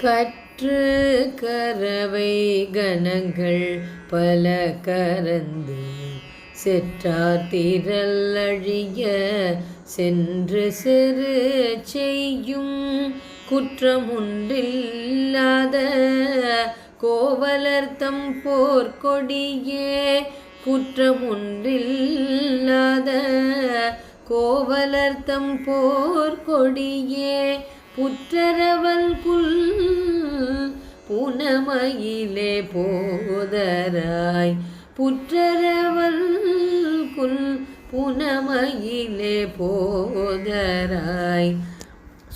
கற்று கரவை கணங்கள் பல கரந்து செற்றார் திரள் அழிய சென்று சிறு செய்யும் குற்றமுன்றில்லாத கோவலர்த்தம் போர்க்கொடியே குற்றமுன்றில்லாத கோவலர்த்தம் போர்க்கொடியே புற்றரவல் குல் புனமையிலே போதராய். புற்றரவல் குல் புனமயிலே போதராய்.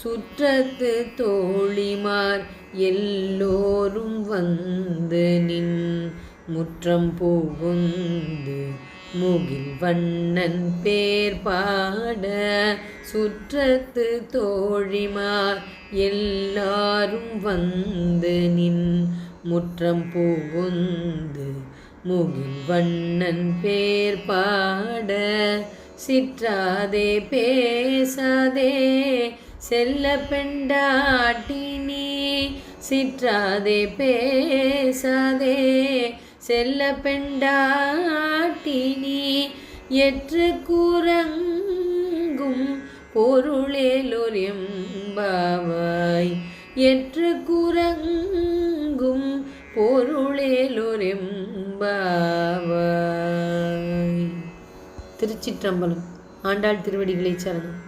சுற்றத்து தோழிமார் எல்லோரும் வந்து நின் முற்றம் புகுந்து முகில் வண்ணன் பேர் பாட. சுற்றத்து தோழிமார் எல்லாரும் வந்து நின் முற்றம் புகுந்து முகில் வண்ணன் பேர் பாட சிற்றாதே பேசாதே. செல்ல பெண்டாட்டினி சிற்றாதே பேசாதே. செல்ல பெண்டாட்டினி எற்று கூறங்கும் பொருளேலொரியம் பாவாய் எற்று கூறங்கும் பொருளேலொரெம்பாவாய். திருச்சிற்றம்பலம் ஆண்டாள் திருவடிகளை சரணம்